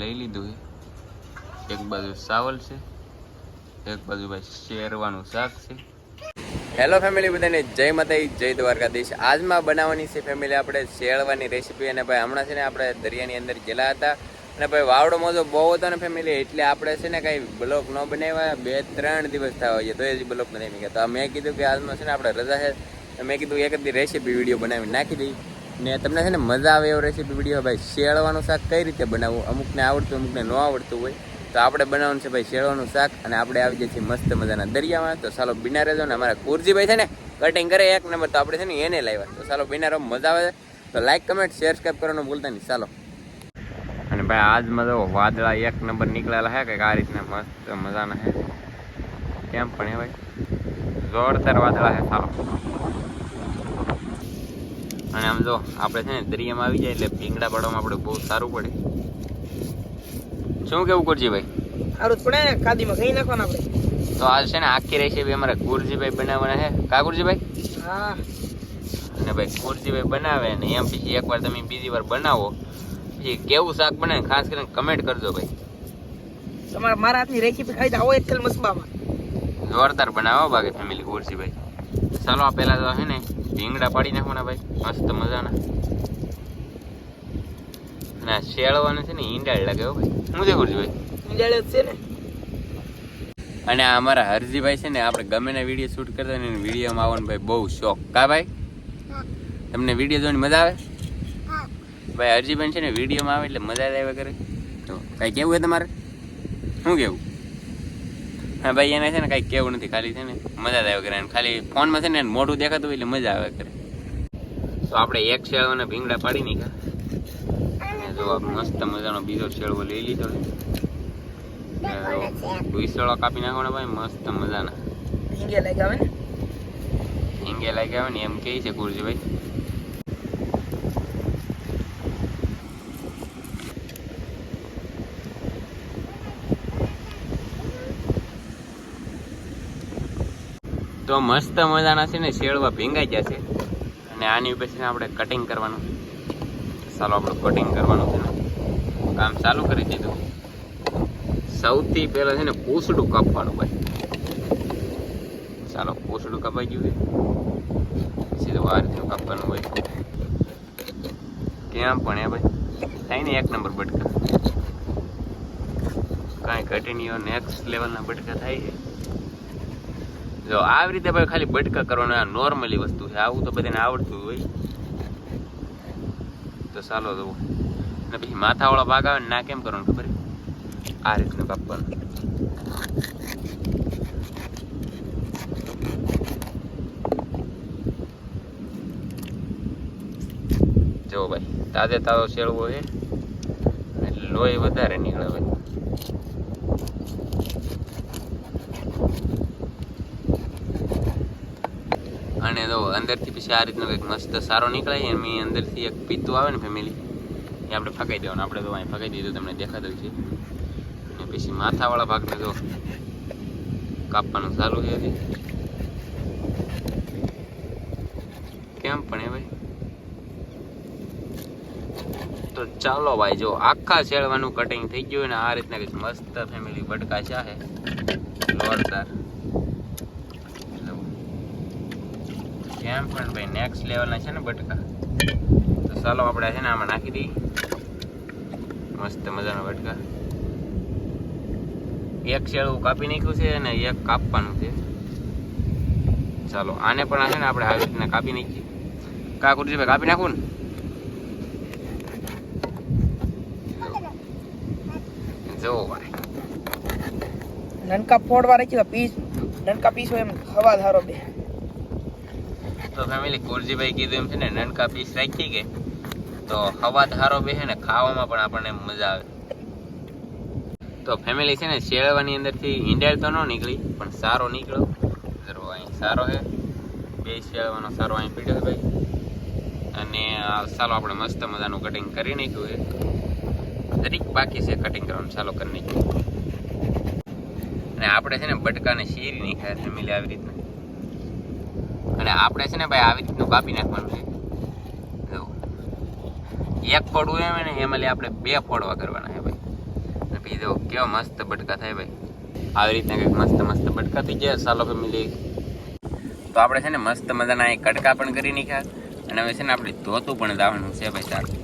લઈ લીધું છે. એક બાજુ સાવલ છે, એક બાજુ ભાઈ શેરવાનું શાક છે. હેલો ફેમિલી બધાને જય માતાજી, જય દ્વારકાધીશ. આજમાં બનાવવાની છે ફેમિલી આપણે શેળવાની રેસીપી અને ભાઈ હમણાં છે ને આપણે દરિયાની અંદર ગયેલા હતા અને ભાઈ વાવડો મોજો બહુ હતો ને ફેમિલી એટલે આપણે છે ને કાંઈ બ્લોક ન બનાવ્યા. બે ત્રણ દિવસ થવા છે તો એ જ બ્લોક બનાવી ગયા તો મેં કીધું કે આજમાં છે ને આપણે રજા છે મેં કીધું એક દી રેસીપી વીડિયો બનાવી નાખી દઈ ને તમને છે ને મજા આવે એવો રેસીપી વીડિયો ભાઈ શેળવાનું શાક કઈ રીતે બનાવવું? અમુકને આવડતું, અમુકને ન આવડતું હોય. તો આપણે બનાવવાનું છે, ભાઈ શેળવાનું શાક અને આપણે આવી જઈએ છીએ મસ્ત મજાના દરિયામાં. તો ચાલો, બિના રહેજો ને અમારા કુરજીભાઈ છે ને કટિંગ કરે એક નંબર તો આપણે છે ને એને લાવ્યા તો ચાલો, બિના રહો, મજા આવે. તો લાઈક કમેન્ટ શેર સબસ્ક્રાઈબ કરવાનું ભૂલતા નહીં. ચાલો. અને ભાઈ આજમાં તો વાદળા એક નંબર નીકળેલા હે કંઈક આ રીતના મસ્ત મજાના હે. કેમ પણ હે ભાઈ? જોરદાર વાદળા હે, ચાલો. અને આમ જો આપણે છે ને દરિયામાં આવી જાય એટલે ભીંગડા પાડવામાં આપણે બહુ સારું પડે. શું કેવું કરજી ભાઈ સારું પડે ને કાદીમાં નાખવાના આપણે? તો આજ છે ને આખી રેસીપી અમારા ગુરજીભાઈ બનાવવાના છે. કા ગુરજીભાઈ? હા. અને ભાઈ ગુરજીભાઈ બનાવે ને એમ પછી એકવાર તમે બીજી વાર બનાવો. પછી કેવું શાક બને ખાસ કરીને કમેન્ટ કરજો ભાઈ. તમારે મારા હાથની રેસીપી ખાઈ આવો એક ખેલ મસબામાં. જોરદાર બનાવો બાકી ફેમિલી ગુરજીભાઈ. ચાલો આ પહેલા તો છે ને ભીંગડા પાડી નાખવાના ભાઈ. મસ્ત મજાના. અને આ શેળવાનું છે ને ઈંડાળ લાગે હો ભાઈ. શું છે ગુરજીભાઈ ઈંડાળે જ છે ને. અને આ અમારા હરજીભાઈ છે ને આપણે ગમે ને વીડિયો શૂટ કરતા ને વિડીયોમાં આવવાનો ભાઈ બહુ શોખ. કા ભાઈ? તમને વીડિયો જોવાની મજા આવે? ભાઈ હરજીભાઈ છે ને વિડીયોમાં આવે એટલે મજા જ આવે કરે તો કાંઈ કેવું છે તમારે? શું કેવું? હા ભાઈ એને છે ને કાંઈ કેવું નથી ખાલી છે ને મજા જ આવે કરે ખાલી ફોનમાં છે ને મોઢું દેખાતું એટલે મજા આવે કરે તો આપણે એક શેળવાના ભીંગડા પાડી અને જો મસ્ત મજાનો બીજો શેળવો લઈ લીધો ભૂસળો કાપી નાખવાના ભાઈ મસ્ત મજાના. ભીંગે લાગ્યા આવે ને? ભીંગે લાગ્યા આવે ને એમ કહે છે ગુરજીભાઈ તો મસ્ત મજાના છે ને શેળવા ભીંગાઈ છે. અને આની પછી આપણે કટિંગ કરવાનું. ચાલો આપણે કટિંગ કરવાનું છે ને. કામ ચાલુ કરી દીધું. સૌથી પહેલાં છે ને પૂસડું કાપવાનું ભાઈ. ચાલો પૂસડું કપાઈ ગયું સીધું આ રીતનું કાપવાનું હોય. કેમ પણ એ ભાઈ? થાય ને એક નંબર બટકા. કાંઈ ઘટી નહીં નેક્સ્ટ લેવલના બટકા થાય છે. જો આવી રીતે ભાઈ ખાલી બટકા કરવાનું આ નોર્મલી વસ્તુ છે. આવું તો બધાને આવડતું હોય. તો ચાલો જવું ને પછી માથાવાળા ભાગ આવે ને ના કેમ કરવાનું ખબર આ રીતનું કાપવાનું. જો ભાઈ, તાજે તાજો શેળવો છે. લોહી વધારે નીકળે ભાઈ અને તો અંદરથી પછી આ રીતનો કંઈક મસ્ત સારો નીકળાય એમ અંદરથી એક પીતું આવે ને ફેમિલી એ આપણે ફકાઈ દેવાનું. આપણે તો અહીં ફકાઈ દીધું, તમને દેખાતું છે અને પછી માથાવાળા ભાગને તો કાપવાનું ચાલુ છે હજી. કેમ પણ એ ભાઈ? તો ચાલો ભાઈ, જો આખા શેળવાનું કટિંગ થઈ ગયું ને, આ રીતના કંઈક મસ્ત ફેમિલી બટકા છે જોરદાર. કેમ પણ ભાઈ નેક્સ્ટ લેવલના છે ને બટકા. તો ચાલો આપણે છે ને આમાં નાખી દઈએ. મસ્ત મજાના બટકા. એક શેળું કાપી નાખ્યું છે અને એક કાપવાનું છે. ચાલો, આને પણ છે ને આપણે આવી રીતના કાપી નાખીએ. કા ભાઈ, કાપી નાખું ને? જો ભાઈ. નનકા ફોડવા રાખી પીસ. નનકા પીસ હોય એમ હવા ધારો બે. તો ફેમિલી કુરજીભાઈ કીધું એમ છે ને નનકા પીસ રાખી કે, તો હવા ધારો બેસે ને ખાવામાં પણ આપણને મજા આવે. તો ફેમિલી છે ને, શેળવાની અંદરથી ઈંડાળ તો ન નીકળી, પણ સારો નીકળ્યો. જરો અહીં સારો છે બે શેળવાનો સારો અહીં પીડ્યો છે ભાઈ. અને ચાલો આપણે મસ્ત મજાનું કટિંગ કરી નાખ્યું છે દરેક બાકી છે કટિંગ કરવાનું, ચાલો કરી નાખ્યું. અને આપણે છે ને, બટકાને શીરી નાખ્યા ફેમિલી આવી રીતના. અને આપણે છે ને ભાઈ આવી રીતનું કાપી નાખવાનું છે. એક ફોડવું એમ ને એમાં આપણે બે ફોડવા કરવાના છે ભાઈ. પછી જો કેવા મસ્ત બટકા થાય ભાઈ. આવી રીતના કંઈક મસ્ત મસ્ત બટકા થઈ ગયા સાલો ફેમિલી તો આપણે છે ને મસ્ત મજાના એ કટકા પણ કરી નાખ્યા. અને હવે છે ને આપણે ધોતું પણ લાવવાનું છે ભાઈ સારું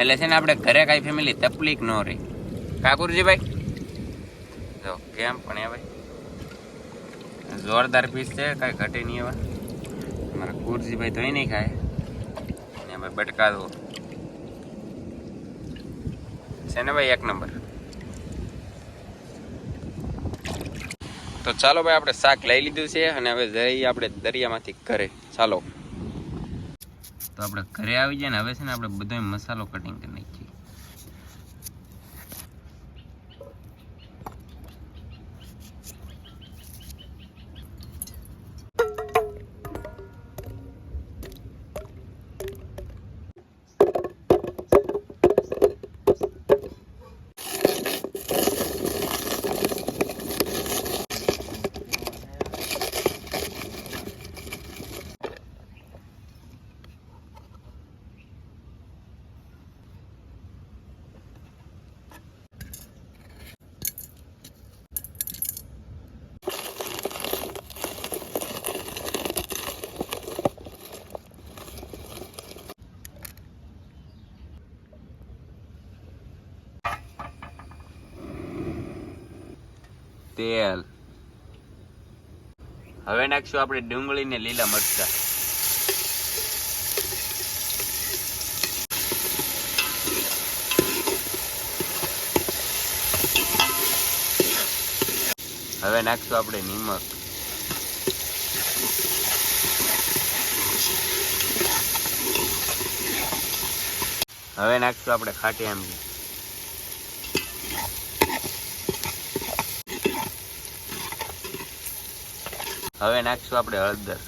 એટલે છે ને આપણે ઘરે કાંઈ ફેમિલી તકલીફ ન રહે. કાકુરજી ભાઈ? જો, કેમ પણ એ ભાઈ? જોરદાર પીસ છે, કાંઈ ઘટે નહીં એવા. મારા કુરજીભાઈ ધોઈ નહીં ખાય. ને ભાઈ બટકા દો છે ને ભાઈ એક નંબર? તો ચાલો ભાઈ, આપણે શાક લઈ લીધું છે અને હવે જઈ આપણે દરિયામાંથી ઘરે. ચાલો. તો આપણે ઘરે આવી જાય ને, હવે છે ને આપણે બધો મસાલો કટિંગ કરી નાખીએ. તેલ. હવે નાખશું આપણે ડુંગળી ને લીલા મરચા. હવે નાખશું આપણે નિમક. હવે નાખશું આપણે ખાટી આંબલી હવે નાખશું આપણે હળદર.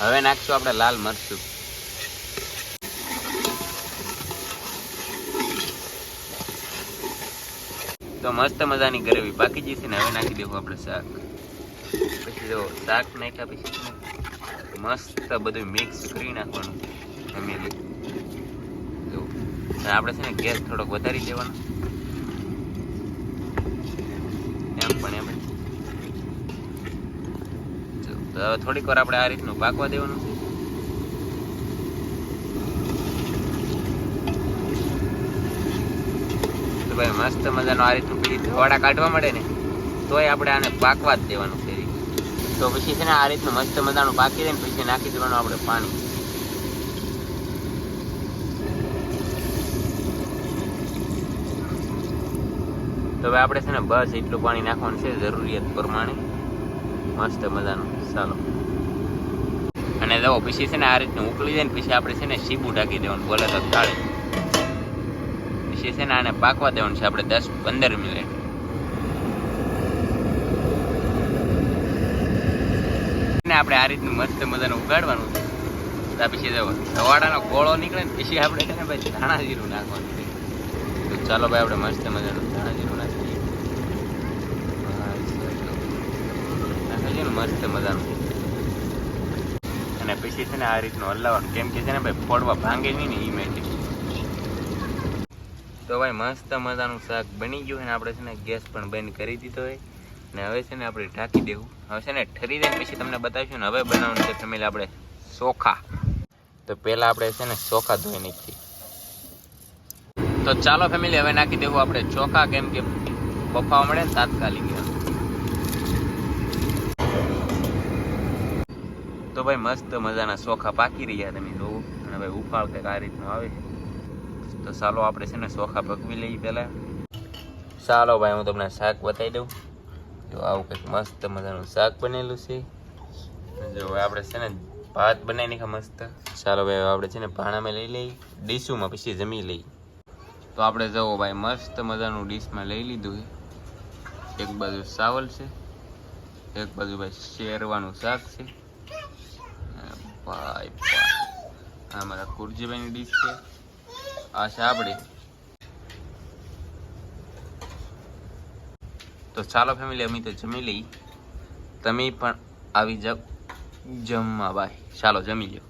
હવે નાખશું આપણે લાલ મરચું. તો મસ્ત મજાની ગ્રેવી. પાકી જશે ને હવે નાખી દેવું આપણે શાક. પછી જો શાક નાખ્યા પછી મસ્ત બધું મિક્સ કરી નાખવાનું ફેમિલી જો અને આપણે છે ને ગેસ થોડોક વધારી દેવાનો. એમ પણ એમ. તો થોડીક વાર આપણે આ રીતનું પાકવા દેવાનું. તો ભાઈ મસ્ત મજાનો આ રીતનું પેલી ધવાડા કાઢવા મળે ને, તોય આપણે આને પાકવા જ દેવાનું. તો પછી છે ને આ રીતનું મસ્ત મજાનું પાકી દે ને પછી નાખી દેવાનું આપણે પાણી. તો હવે આપણે છે ને બસ એટલું પાણી નાખવાનું છે, જરૂરિયાત પ્રમાણે. મસ્ત મજાનું. ચાલો. અને જો, પછી છે ને આ રીતનું ઉકળી જાય ને પછી આપણે છે ને સીબું ઢાંકી દેવાનું બોલે તો તાળે. પછી છે ને આને પાકવા દેવાનું છે, આપણે દસ પંદર મિનિટ. ને આપણે આ રીતનું મસ્ત મજાનું ઉગાડવાનું છે. ત્યાર પછી જો ધવાડાનો ગોળો નીકળે ને પછી આપણે છે ને ભાઈ ધાણા જીરું નાખવાનું છે. તો ચાલો ભાઈ આપણે મસ્ત મજાનું ધાણા જીરું નાખીએ નાખીએ ને મસ્ત મજાનું. અને પછી છે ને આ રીતનું હલાવવાનું. કેમ કે છે ને ભાઈ ફોડવા ભાંગે નહીં ને એ મેં તો ભાઈ મસ્ત મજાનું શાક બની ગયું અને આપણે છે ને ગેસ પણ બંધ કરી દીધો હોય ને હવે છે ને આપણે ઢાંકી દેવું. હવે છે ને ઠરી જાય પછી તમને બતાવીશું ને હવે બનાવવાનું છે ફેમિલી આપણે ચોખા તો પહેલાં આપણે છે ને ચોખા ધોઈ નાખીએ. તો ચાલો ફેમિલી, હવે નાખી દેવું આપણે ચોખા, કેમ કે બફાવા મળે તાત્કાલિક. તો ભાઈ મસ્ત મજાના ચોખા પાકી રહ્યા તમે જોવો અને ભાઈ ઉફાળ કંઈક આ રીતનો આવે તો ચાલો આપણે છે ને ચોખા પકવી લઈએ પહેલાં. ચાલો ભાઈ, હું તમને શાક બતાવી દઉં. જો આવું કંઈક મસ્ત મજાનું શાક બનેલું છે. જો આપણે છે ને ભાત બનાવી નાખ્યા મસ્ત. ચાલો ભાઈ આપણે છે ને ભાણામાં લઈ લઈ, ડીશુમાં પછી જમી લઈ. તો આપણે જવો ભાઈ, મસ્ત મજાનું ડીશમાં લઈ લીધું છે. એક બાજુ ચાવલ છે, એક બાજુ ભાઈ શેરવાનું શાક છે. ભાઈ, આ મારા કુરજીભાઈની ડીશ છે. આ છે આપણી તો ચાલો ફેમિલી અમે તો જમી લઈ તમે પણ આવી જાઓ. જમવા, બાય. ચાલો, જમી લ્યો.